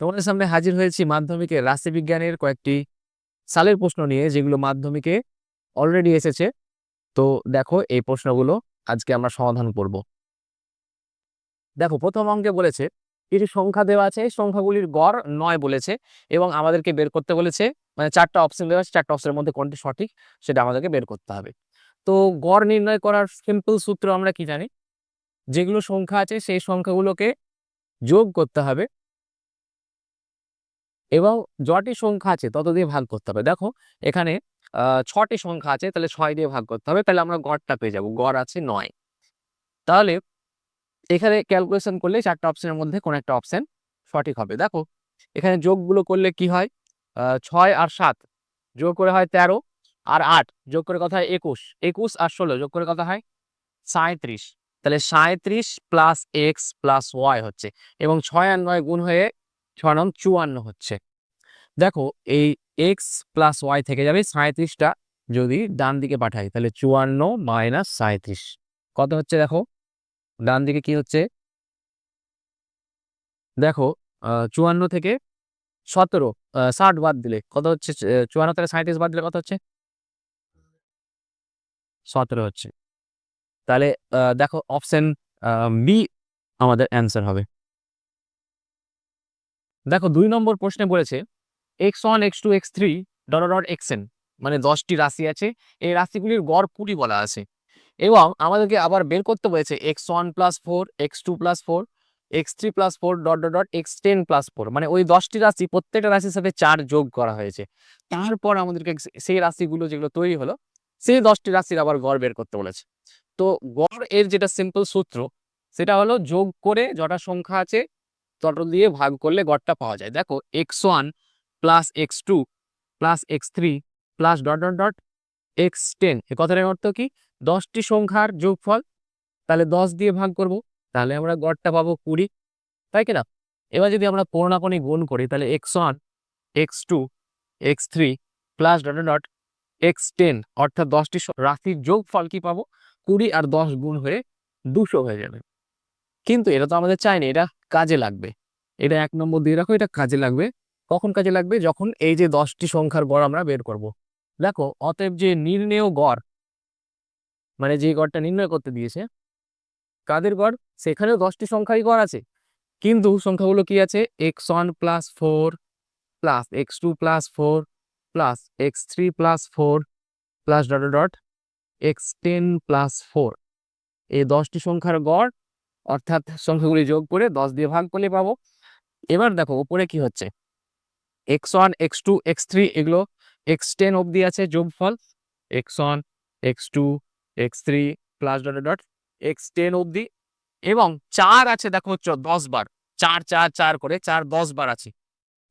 তোমাদের সামনে হাজির হয়েছি মাধ্যমিকের রাশিবিজ্ঞানের কয়েকটি সালের প্রশ্ন নিয়ে, যেগুলো মাধ্যমিকে অলরেডি এসেছে। তো দেখো, এই প্রশ্নগুলো আজকে আমরা সমাধান করব। দেখো, প্রথম অঙ্কে বলেছে, কিছু সংখ্যা দেওয়া আছে সংখ্যাগুলির গড় নয় বলেছে, এবং আমাদেরকে বের করতে বলেছে মানে চারটা অপশন দেওয়া আছে, চারটা অপশনের মধ্যে কোনটি সঠিক সেটা আমাদেরকে বের করতে হবে। তো গড় নির্ণয় করার সিম্পল সূত্র আমরা কি জানি? যেগুলো সংখ্যা আছে, সেই সংখ্যাগুলোকে যোগ করতে হবে। এবং যটি সংখ্যা আছে, তত দিয়ে ভাগ করতে হবে। দেখো, এখানে ছটি সংখ্যা আছে, তাহলে ছয় দিয়ে ভাগ করতে হবে, তাহলে আমরা গড়টা পেয়ে যাব। গড় আছে নয়। তাহলে, এখানে ক্যালকুলেশন করলে চারটা অপশনের মধ্যে কোন একটা অপশন সঠিক হবে। দেখো, এখানে যোগগুলো করলে কি হয়? ছয় আর সাত যোগ করে হয় তেরো আর আট যোগ করে কথা হয় একুশ। একুশ আর ষোলো যোগ করে কথা হয় সাঁত্রিশ তাহলে সাঁত্রিশ প্লাস এক্স প্লাস ওয়াই হচ্ছে। এবং ছয় আর নয় গুণ হয়ে ছয় চুয়ান্ন হচ্ছে। দেখো, এই এক্স প্লাস ওয়াই থেকে যাবে সাঁত্রিশটা যদি ডান দিকে পাঠাই, তাহলে চুয়ান্ন মাইনাস সাঁত্রিশ কত হচ্ছে দেখো? ডান দিকে কি হচ্ছে? দেখো চুয়ান্ন থেকে সতেরো ষাট বাদ দিলে কত হচ্ছে? চুয়ান্ন থেকে সাঁত্রিশ বাদ দিলে কত হচ্ছে? সতেরো হচ্ছে। তাহলে দেখো অপশন বি আমাদের অ্যান্সার হবে। দেখো দুই নম্বর প্রশ্নে বলেছে X one X two X three dot dot X N মানে দশটি রাশি আছে, এই রাশিগুলির গড় কুড়ি বলা আছে। এবং আমাদেরকে আবার বের করতে বলেছে X one plus four X two plus four X three plus four dot dot dot X ten plus four মানে ওই দশটি রাশি, প্রত্যেকটা রাশির সাথে চার যোগ করা হয়েছে। তারপর আমাদেরকে সেই রাশিগুলো যেগুলো তৈরি হলো, সেই দশটি রাশির আবার গড় বের করতে বলেছে। তো গড় এর যেটা সিম্পল সূত্র, সেটা হলো যোগ করে যটা সংখ্যা আছে তত দিয়ে ভাগ করলে গড়টা পাওয়া যায়। দেখো X one plus X two plus X three plus dot dot dot X ten এ কথাটার অর্থ কি? দশটি সংখ্যার যোগফল, তাহলে দশ দিয়ে ভাগ করব, তাহলে আমরা গড়টা পাবো কুড়ি, তাই কি না? এবার যদি আমরা কোণাকোণি গুণ করি, তাহলে X one X two X three plus dot dot X ten অর্থাৎ দশটি রাশির যোগফল কি পাবো? কুড়ি আর দশ গুণ হয়ে দুশো হয়ে যাবে। কিন্তু এটা তো আমাদের চাই না, এটা কাজে লাগবে। এটা এক নম্বর দিয়ে রাখো, এটা কাজে লাগবে। কখন কাজে লাগবে? যখন এই যে দশটি সংখ্যার গড় আমরা বের করব। দেখো, অতএব যে নির্ণেয় গড় মানে যে গড়টা নির্ণয় করতে দিয়েছে, কাদের গড়? সেখানেও দশটি সংখ্যাই গড় আছে। কিন্তু সংখ্যাগুলো কি আছে? X one plus four plus X two plus four plus X three plus four plus dot dot X ten plus four এই দশটি সংখ্যার গড় অর্থাৎ সংখ্যাগুলি যোগ করে দশ দিয়ে ভাগ করলে পাবো। এবার দেখো, উপরে কি হচ্ছে? X one X two X three এগুলো এক্স টেন অবধি আছে যোগফল। X one X two X three plus dot dot X ten অবধি। এবং চার আছে দেখো দশ বার। চার চার চার করে চার দশ বার আছে।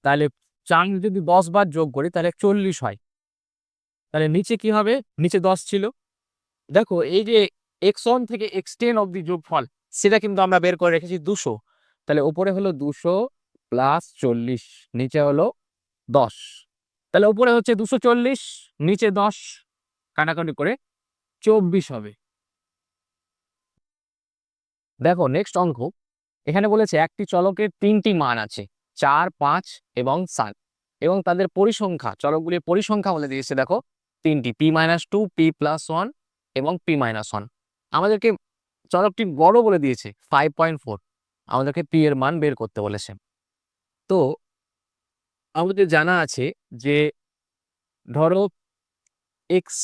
তাহলে চার যদি দশ বার যোগ করি, তাহলে চল্লিশ হয়। তাহলে নিচে কি হবে? নিচে দশ ছিল। দেখো, এই যে এক্স ওয়ান থেকে এক্স টেন অব্দি যোগফল সেটা কিন্তু আমরা বের করে রেখেছি দুশো। তাহলে উপরে হলো দুশো প্লাস চল্লিশ, নিচে হলো দশ। তাহলে উপরে হচ্ছে দুশো চল্লিশ, নিচে দশ কাটাকাটি করে চব্বিশ হবে। দেখো নেক্সট অঙ্ক। এখানে বলেছে একটি চলকের তিনটি মান আছে, চার, পাঁচ এবং সাত। এবং তাদের পরিসংখ্যা, চলকগুলির পরিসংখ্যা বলে দিয়েছে দেখো তিনটি P minus two P plus one এবং পি মাইনাস ওয়ান আমাদেরকে চলকটি বড় বলে দিয়েছে ফাইভ পয়েন্ট ফোর আমাদেরকে পি এর মান বের করতে বলেছে। তো, আমাদের জানা আছে যে, ধরো এক্স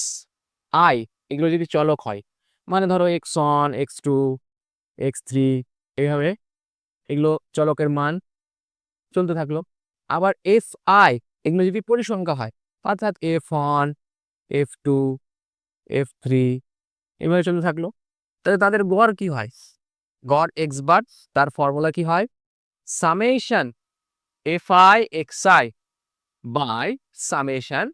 আই এগুলো যদি চলক হয় মানে ধরো X one X two X three এইভাবে এগুলো চলকের মান চলতে থাকল। আবার এফ আই এগুলো যদি পরিসংখ্যা হয়, অর্থাৎ F one F two F three এভাবে চলতে থাকল। তাহলে তাদের গড় কি হয়? গড় এক্স বার তার ফর্মুলা কি হয়? Summation F I X I by summation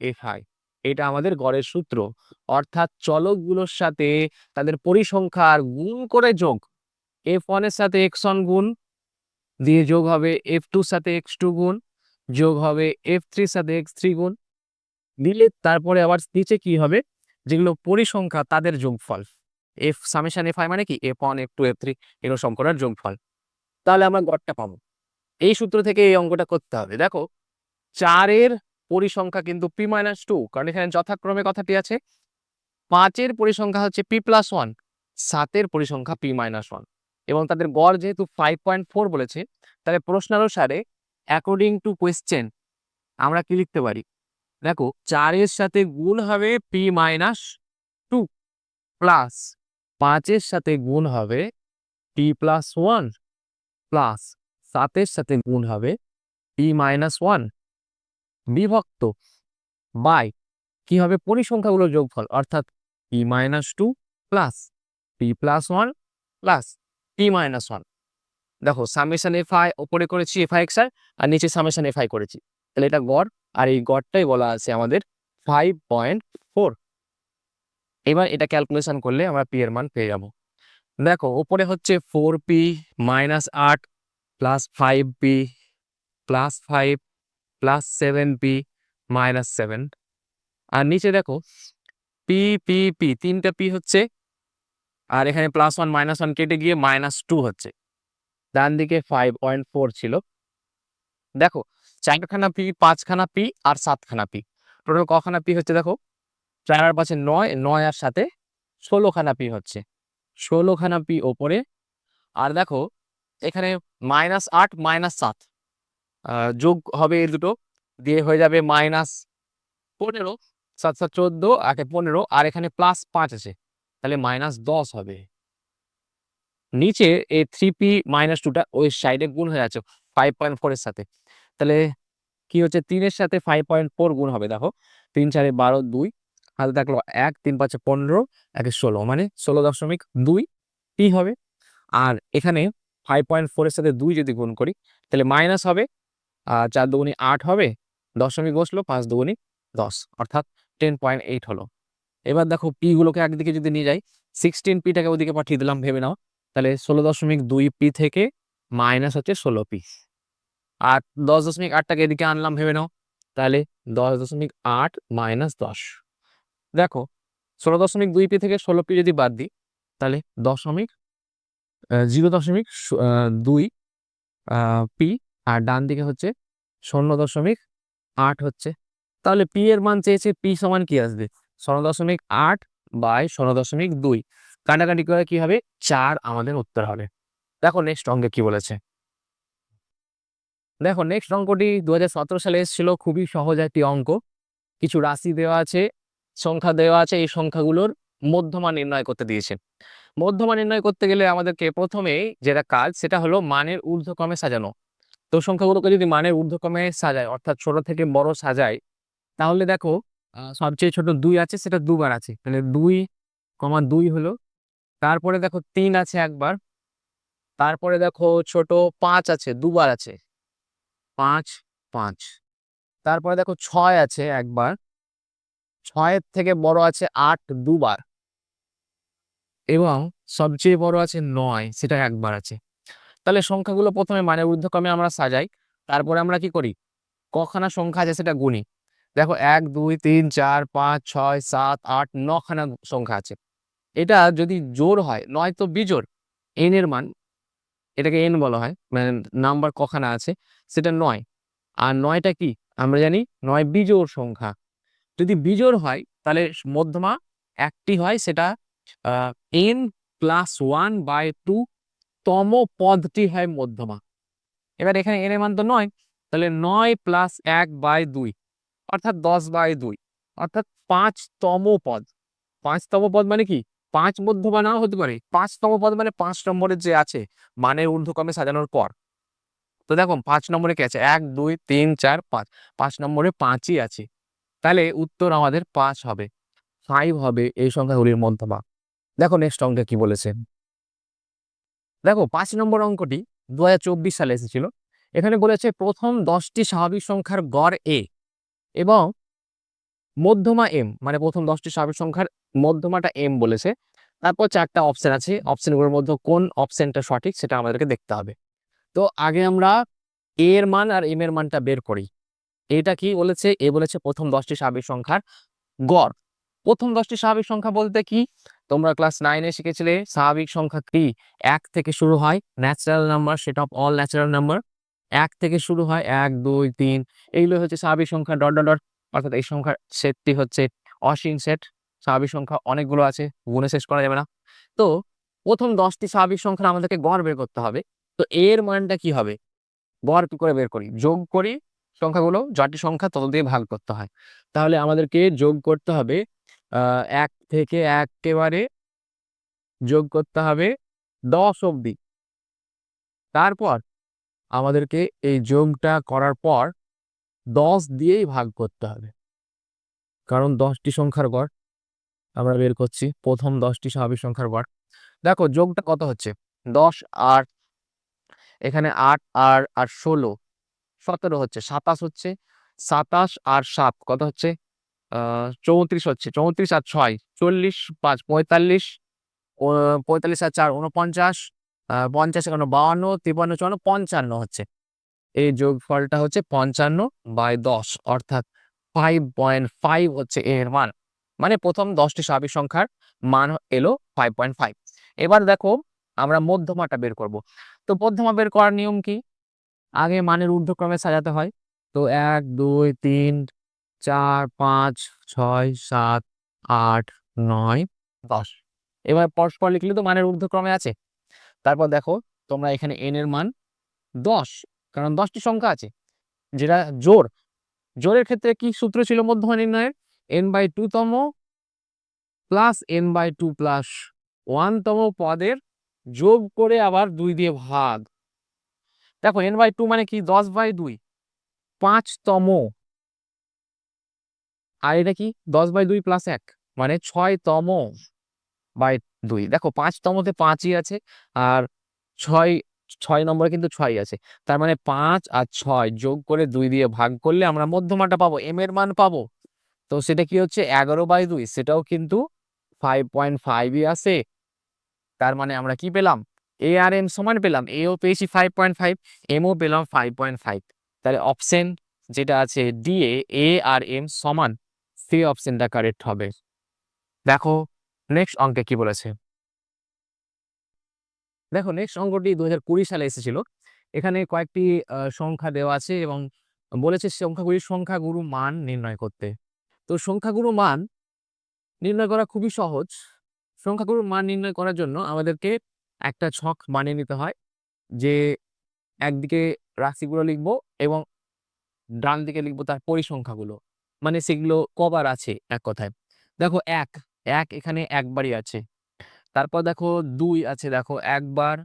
F I এটা আমাদের গড়ের সূত্র। অর্থাৎ চলকগুলোর সাথে তাদের পরিসংখ্যার গুণ করে যোগ। এফ ওয়ানের সাথে এক্স ওয়ান গুণ, দিয়ে যোগ হবে এফ টুর সাথে এক্স টু গুণ, যোগ হবে এফ থ্রির সাথে এক্স থ্রি গুণ। দিলে তারপরে আবার নিচে কি হবে? যেগুলো পরিসংখ্যা, তাদের যোগফল। এফ সামেশান এফ আই মানে কি? F one F two F three এগুলো সংকরার যোগফল। তাহলে আমরা গড়টা পাবো। এই সূত্র থেকে এই অঙ্কটা করতে হবে। দেখো, চারের পরিসংখ্যা কিন্তু পি মাইনাস টু কারণ এখানে যথাক্রমে কথাটি আছে। পাঁচের পরিসংখ্যা হচ্ছে পি প্লাস ওয়ান সাতের পরিসংখ্যা পি মাইনাস ওয়ান এবং তাদের গড় যেহেতু ফাইভ পয়েন্ট ফোর বলেছে, তাহলে প্রশ্নানুসারে অ্যাকর্ডিং টু কোয়েশ্চেন আমরা কি লিখতে পারি? দেখো, চারের সাথে গুণ হবে পি মাইনাস টু প্লাস পাঁচের সাথে গুণ হবে টি প্লাস ওয়ান প্লাস সাতের সাথে গুণ হবে টি মাইনাস ওয়ান বিভক্ত বাই কি হবে পরিসংখ্যাগুলোর যোগফল, অর্থাৎ T minus two plus T plus one plus T minus one. দেখো, সামেশন এফ আই, ওপরে করেছি এফ আই এক্স আর আর নিচে সামেশন এফ আই করেছি। তাহলে এটা গড়, আর এই গড়টাই বলা আছে আমাদের ফাইভ পয়েন্ট ফোর এবার এটা ক্যালকুলেশন করলে আমরা পি এর মান পেয়ে যাব। দেখো ওপরে হচ্ছে ফোর পি মাইনাস আট plus five P plus five plus seven P minus seven আর নিচে দেখো পি পি পি তিনটা পি হচ্ছে, আর এখানে প্লাস ওয়ান মাইনাস ওয়ান কেটে গিয়ে মাইনাস টু হচ্ছে। ডান দিকে ফাইভ পয়েন্ট ফোর ছিল। দেখো, চারখানা পি পাঁচখানা পি আর সাতখানা পি টোটাল কখানা পি হচ্ছে দেখো চার আর পাঁচে নয় নয় আর সাথে ষোলোখানা পি হচ্ছে। ষোলোখানা পি ওপরে। আর দেখো, এখানে মাইনাস আট, মাইনাস সাত। যোগ হবে এই দুটো, দিয়ে হয়ে যাবে মাইনাস পনেরো, সাত সাত, চোদ্দ আগে পনেরো, আর এখানে প্লাস পাঁচ আছে। তাহলে মাইনাস দশ হবে। নিচে এই থ্রি পি মাইনাস টুটা ওই সাইডে গুণ হয়ে আছে ফাইভ পয়েন্ট ফোরের সাথে। তাহলে কি হচ্ছে? তিনের সাথে ফাইভ পয়েন্ট ফোর গুণ হবে, দেখো। তিন, চারে বারো, দুই হাতে থাকল এক, তিন, পাঁচে পনেরো, একে ষোলো মানে ষোলো দশমিক দুই পি হবে। আর এখানে ফাইভ পয়েন্ট ফোরের সাথে দুই যদি গুণ করি, তাহলে মাইনাস হবে চার দুগুনি আট হবে, দশমিক বসল, পাঁচ দুগুনি দশ, অর্থাৎ টেন পয়েন্ট এইট হলো। এবার দেখো পিগুলোকে একদিকে যদি নিয়ে যাই সিক্সটিন পিটাকে ওদিকে পাঠিয়ে দিলাম, ভেবে নাও। তাহলে ষোলো দশমিক দুই পি থেকে মাইনাস হচ্ছে ষোলো পি আর দশ দশমিক আটটাকে এদিকে আনলাম, ভেবে নাও। তাহলে দশ দশমিক আট মাইনাস দশ। দেখো, ষোলো দশমিক দুই পি থেকে ষোলো পি যদি বাদ দিই, তাহলে দশমিক জিরো দশমিক দুই পি আর ডান দিকে হচ্ছে শূন্য দশমিক আট হচ্ছে। তাহলে পি এর মান চেয়েছে পি সমান কি আসবে? ষোলো দশমিক আট বাই ষোলো দশমিক দুই। কাটাকাটি করে কি হবে? চার আমাদের উত্তর হবে। দেখো নেক্সট অঙ্কে কি বলেছে। দেখো নেক্সট অঙ্কটি দু হাজার সতেরো সালে এসেছিল, খুবই সহজ একটি অঙ্ক। কিছু রাশি দেওয়া আছে সংখ্যা দেওয়া আছে, এই সংখ্যাগুলোর মধ্যমা নির্ণয় করতে দিয়েছে। মধ্যমা নির্ণয় করতে গেলে আমাদেরকে প্রথমে যেটা কাজ, সেটা হলো মানের ঊর্ধ্বক্রমে সাজানো। তো সংখ্যাগুলোকে যদি মানের ঊর্ধ্বক্রমে সাজায়, অর্থাৎ ছোট থেকে বড় সাজায়, তাহলে দেখো সবচেয়ে ছোট দুই আছে, সেটা দুবার আছে। তাহলে দুই কমা দুই হলো, তারপরে দেখো তিন আছে একবার, তারপরে দেখো ছোট পাঁচ আছে, দুবার আছে। পাঁচ পাঁচ। তারপরে দেখো ছয় আছে একবার ছয়ের থেকে বড় আছে আট দুবার। এবং সবচেয়ে বড় আছে নয়, সেটা একবার আছে। তাহলে সংখ্যাগুলো প্রথমে মানে ঊর্ধ্বক্রমে আমরা সাজাই। তারপরে আমরা কি করি? কখানা সংখ্যা আছে, সেটা গুনি। দেখো এক, দুই, তিন, চার, পাঁচ, ছয়, সাত, আট, নখানা সংখ্যা আছে। এটা যদি জোর হয়, নয় তো বিজোড়। এন এর মান, এটাকে এন বলা হয় মানে নাম্বার কখানা আছে, সেটা নয়। আর নয়টা কি? আমরা জানি নয় বিজোড় সংখ্যা। যদি বিজোড় হয়, তাহলে মধ্যমা একটি হয় সেটা N plus one by two তম পদটি হয় মধ্যমা। এবার এখানে এন এর মান তো নয়, তাহলে নয় প্লাস এক বাই দুই, অর্থাৎ দশ বাই দুই, অর্থাৎ পাঁচতম পদ। পাঁচতম পদ মানে কি? পাঁচ মধ্যমা নাও হতে পারে। পাঁচতম পদ মানে পাঁচ নম্বরের যে আছে, মানের ঊর্ধ্বক্রমে সাজানোর পর। তো দেখো পাঁচ নম্বরে কি আছে? এক, দুই, তিন, চার, পাঁচ। পাঁচ নম্বরে পাঁচই আছে। তাহলে উত্তর আমাদের পাঁচ হবে। ফাইভ হবে এই সংখ্যাগুলির মধ্যমা। দেখো নেক্সট অঙ্কে কি বলেছে। দেখো পাঁচ নম্বর অঙ্কটি দু হাজার চব্বিশ সালে এসেছিল। এখানে বলেছে প্রথম দশটি স্বাভাবিক সংখ্যার গড় এ এবং মধ্যমা এম মানে প্রথম দশটি স্বাভাবিক সংখ্যার মধ্যমাটা এম বলেছে। তারপর চারটা অপশন আছে। অপশনগুলোর মধ্যে কোন অপশনটা সঠিক সেটা আমাদেরকে দেখতে হবে। তো আগে আমরা এ এর মান আর এম এর মানটা বের করি। এটা কি বলেছে? এ বলেছে প্রথম দশটি স্বাভাবিক সংখ্যার গড়। প্রথম দশটি স্বাভাবিক সংখ্যা বলতে কি? তোমরা ক্লাস নাইনে শিখেছিলে স্বাভাবিক সংখ্যা কি? এক থেকে শুরু হয় natural number set of all natural number এক থেকে শুরু হয় এক, দুই, তিন। এইগুলো হচ্ছে স্বাভাবিক সংখ্যা ডট ডট ডট অর্থাৎ এই সংখ্যার সেটটি হচ্ছে অসীম সেট। স্বাভাবিক সংখ্যা অনেকগুলো আছে, গুণে শেষ করা যাবে না। তো প্রথম দশটি স্বাভাবিক সংখ্যা আমাদেরকে গড় বের করতে হবে। তো এর মানটা কি হবে? গড় করে বের করি? যোগ করি সংখ্যাগুলো যটি সংখ্যা তত দিয়ে ভাগ করতে হয়। তাহলে আমাদেরকে যোগ করতে হবে এক থেকে একেবারে যোগ করতে হবে দশ অবধি। তারপর আমাদেরকে এই যোগটা করার পর দশ দিয়েই ভাগ করতে হবে। কারণ দশটি সংখ্যার গড়, আমরা বের করছি। প্রথম দশটি স্বাভাবিক সংখ্যার গড়। দেখো যোগটা কত হচ্ছে? দশ আর এখানে আট আর আর ষোলো। সতেরো হচ্ছে, সাতাশ হচ্ছে, সাতাশ আর সাত, কত হচ্ছে? চৌত্রিশ হচ্ছে, চৌত্রিশ আর ছয়, চল্লিশ পাঁচ, পঁয়তাল্লিশ পঁয়তাল্লিশ আর চার উনপঞ্চাশ পঞ্চাশ একান্ন বাউান্ন তিপ্পান্ন চুয়ান্ন, পঞ্চান্ন হচ্ছে। এই যোগফলটা হচ্ছে পঞ্চান্ন বাই দশ, অর্থাৎ ফাইভ পয়েন্ট ফাইভ হচ্ছে এর মান। মানে প্রথম দশটি স্বাভাবিক সংখ্যার মান এলো ফাইভ পয়েন্ট ফাইভ এবার দেখো আমরা মধ্যমাটা বের করব। তো মধ্যমা বের করার নিয়ম কি? আগে মানের ঊর্ধ্বক্রমে সাজাতে হয়। তো এক, দুই, তিন, চার, পাঁচ, ছয়, সাত, আট, নয়, দশ। এবার পরস্পর লিখলে তো মানের ঊর্ধ্বক্রমে আছে। তারপর দেখো, তোমরা এখানে এন এর মান দশ, কারণ দশটি সংখ্যা আছে। যেটা জোর জোরের ক্ষেত্রে কি সূত্র ছিল মধ্যমা নির্ণয়ের? এন বাই টু তম plus N by two plus one তম পদের যোগ করে আবার দুই দিয়ে ভাগ। দেখো এন বাই টু মানে কি? দশ বাই দুই। পাঁচতম। আর এটা কি? দশ বাই দুই প্লাস এক। মানে ছয়তম বাই দুই। দেখো, পাঁচতমতে পাঁচই আছে আর ছয় ছয় নম্বরে কিন্তু ছয় আছে। তার মানে পাঁচ আর ছয় যোগ করে দুই দিয়ে ভাগ করলে আমরা মধ্যমাটা পাবো। এম এর মান পাবো। তো সেটা কি হচ্ছে? এগারো বাই দুই। সেটাও কিন্তু ফাইভ পয়েন্ট ফাইভই আছে। তার মানে আমরা কি পেলাম? এ আর এম সমান পেলাম এও পেয়েছি ফাইভ পয়েন্ট ফাইভ এমও পেলাম ফাইভ পয়েন্ট ফাইভ তাহলে অপশন যেটা আছে ডি এ আর এম সমান সি অপশনটা কারেক্ট হবে। দেখো নেক্সট অঙ্কে কি বলেছে? দেখো নেক্সট অঙ্কটি দু হাজার কুড়ি সালে এসেছিল। এখানে কয়েকটি সংখ্যা দেওয়া আছে এবং বলেছে সংখ্যাগুলির সংখ্যাগুরু মান নির্ণয় করতে। তো সংখ্যাগুরু মান নির্ণয় করা খুবই সহজ। সংখ্যাগুরু মান নির্ণয় করার জন্য আমাদেরকে একটা ছক বানিয়ে নিতে হয় যে একদিকে রাশিগুলো লিখব এবং ডান দিকে লিখব তার পরিসংখ্যাগুলো। মানে সেগুলো কবার আছে এক কথায়। দেখো এক এক এখানে একবারই আছে। তারপর দেখো দুই আছে, দেখো একবার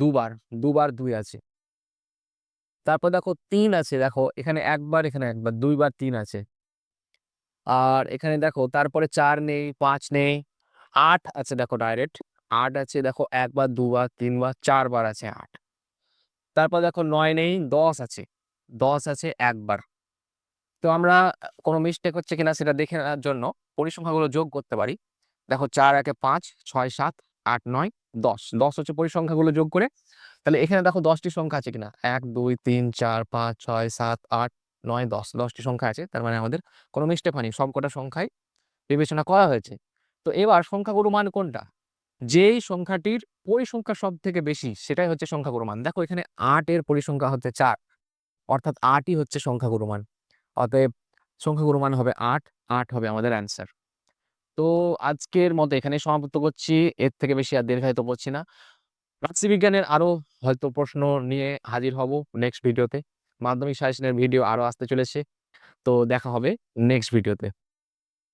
দুবার দুবার দুই আছে। তারপর দেখো তিন আছে, দেখো এখানে একবার এখানে একবার, দুইবার তিন আছে। আর এখানে দেখো তারপরে চার নেই, পাঁচ নেই, আট আছে, দেখো ডাইরেক্ট আট আছে, দেখো একবার, দুবার, তিনবার, চারবার আছে আট। তারপর দেখো নয় নেই, দশ আছে দশ আছে একবার। তো আমরা কোনো মিস্টেক হচ্ছে কিনা সেটা দেখে নেওয়ার জন্য পরিসংখ্যাগুলো যোগ করতে পারি। দেখো চার, একে পাঁচ, ছয়, সাত, আট, নয়, দশ। দশ হচ্ছে পরিসংখ্যাগুলো যোগ করে। তাহলে এখানে দেখো দশটি সংখ্যা আছে কিনা? এক, দুই, তিন, চার, পাঁচ, ছয়, সাত, আট, নয়, দশ। দশটি সংখ্যা আছে, তার মানে আমাদের কোনো মিস্টেক হয়নি, সবকটা সংখ্যাই বিবেচনা করা হয়েছে। তো এবার সংখ্যাগুরু মান কোনটা? যেই সংখ্যাটির পরিসংখ্যা সব থেকে বেশি, সেটাই হচ্ছে সংখ্যাগুরু মান দেখো এখানে আটের পরিসংখ্যা হচ্ছে চার, অর্থাৎ আটই হচ্ছে সংখ্যাগুরু মান অতএব সংখ্যাগুরু মান হবে আট আট হবে আমাদের অ্যান্সার তো আজকের মতো এখানে সমাপ্ত করছি। এর থেকে বেশি আর দীর্ঘায়িত করছি না। রাশিবিজ্ঞানের আরও হয়তো প্রশ্ন নিয়ে হাজির হব নেক্সট ভিডিওতে মাধ্যমিক সাজেশনের ভিডিও আরও আসতে চলেছে। তো দেখা হবে নেক্সট ভিডিওতে